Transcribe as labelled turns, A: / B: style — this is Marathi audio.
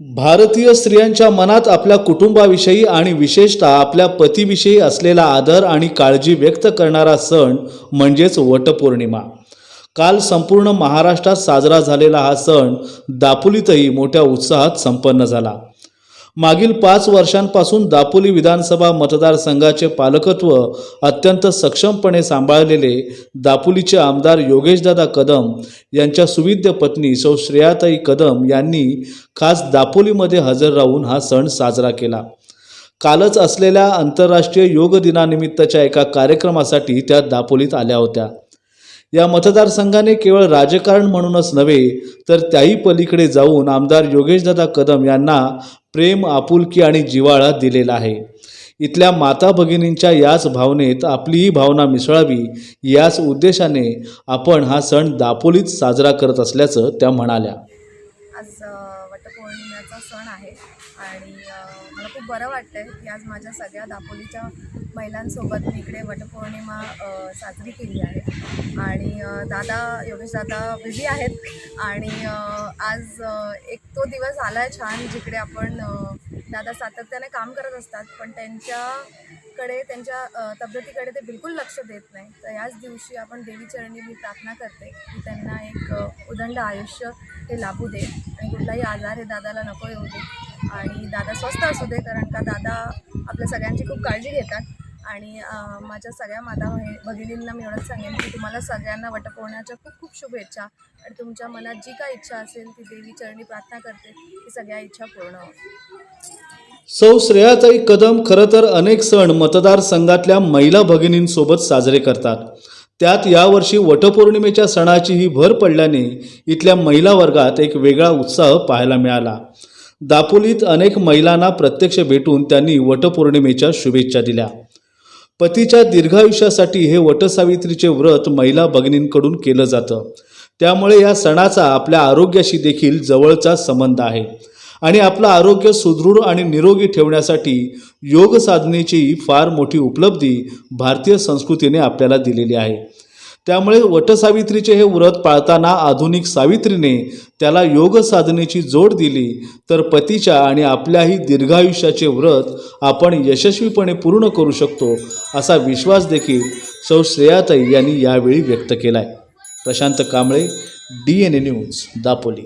A: भारतीय स्त्रियांच्या मनात आपल्या कुटुंबाविषयी आणि विशेषतः आपल्या पतीविषयी असलेला आदर आणि काळजी व्यक्त करणारा सण म्हणजेच वटपौर्णिमा. काल संपूर्ण महाराष्ट्रात साजरा झालेला हा सण दापोलीतही मोठ्या उत्साहात संपन्न झाला. मागील पाच वर्षांपासून दापोली विधानसभा मतदारसंघाचे पालकत्व अत्यंत सक्षमपणे सांभाळलेले दापोलीचे आमदार योगेशदादा कदम यांच्या सुविद्य पत्नी सौ श्रेयाताई कदम यांनी खास दापोलीमध्ये हजर राहून हा सण साजरा केला. कालच असलेल्या आंतरराष्ट्रीय योग दिनानिमित्तच्या एका कार्यक्रमासाठी त्या दापोलीत आल्या होत्या. या मतदारसंघाने केवळ राजकारण म्हणूनच नव्हे तर त्याही पलीकडे जाऊन आमदार योगेशदादा कदम यांना प्रेम आपुलकी आणि जिव्हाळा दिलेला आहे. इथल्या माता भगिनींच्या याच भावनेत आपलीही भावना मिसळावी याच उद्देशाने आपण हा सण दापोलीत साजरा करत असल्याचं त्या म्हणाल्या.
B: आज वटपौर्णिमेचा सण आहे आणि मला खूप बरं वाटतं की आज माझ्या सगळ्या दापोलीच्या महिलांसोबत मी इकडे वटपौर्णिमा साजरी केली आहे. आणि दादा योगेश दादा बिझी आहेत. आणि आज एक तो दिवस आला आहे छान जिकडे आपण दादा सातत्याने काम करत असतात पण त्यांच्याकडे त्यांच्या तब्येतीकडे ते बिलकुल लक्ष देत नाही. तर याच दिवशी आपण देवीचरणी मी प्रार्थना करते की त्यांना एक उदंड आयुष्य हे लाभू दे आणि कुठलाही आजार हे दादाला नको येऊ दे. आणि दादा स्वस्त असू दे कारण का दादा आपल्या सगळ्यांची खूप काळजी घेतात. आणि माझ्या सगळ्या माता भगिनींना मी एवढंच सांगेन की तुम्हाला सगळ्यांना वटपौर्णाच्या खूप खूप शुभेच्छा आणि तुमच्या मनात जी काय इच्छा असेल ती देवी चरणी प्रार्थना करते की सगळ्या इच्छा पूर्ण होतील.
A: सौ श्रेयाताई कदम खरं तर अनेक सण मतदारसंघातल्या महिला भगिनींसोबत साजरे करतात. त्यात यावर्षी वटपौर्णिमेच्या सणाचीही भर पडल्याने इथल्या महिला वर्गात एक वेगळा उत्साह पाहायला मिळाला. दापोलीत अनेक महिलांना प्रत्यक्ष भेटून त्यांनी वटपौर्णिमेच्या शुभेच्छा दिल्या. पतीच्या दीर्घायुष्यासाठी हे वटसावित्रीचे व्रत महिला भगिनींकडून केलं जातं. त्यामुळे या सणाचा आपल्या आरोग्याशी देखील जवळचा संबंध आहे. आणि आपलं आरोग्य सुदृढ आणि निरोगी ठेवण्यासाठी योग साधनेची फार मोठी उपलब्धी भारतीय संस्कृतीने आपल्याला दिलेली आहे. त्यामुळे वटसावित्रीचे हे व्रत पाळताना आधुनिक सावित्रीने त्याला योग साधनेची जोड दिली. तर पतीच्या आणि आपल्याही दीर्घायुष्याचे व्रत आपण यशस्वीपणे पूर्ण करू शकतो असा विश्वास देखील सौ श्रेयाताई यांनी यावेळी व्यक्त केला आहे Prashant Kamble D N A news Dapoli.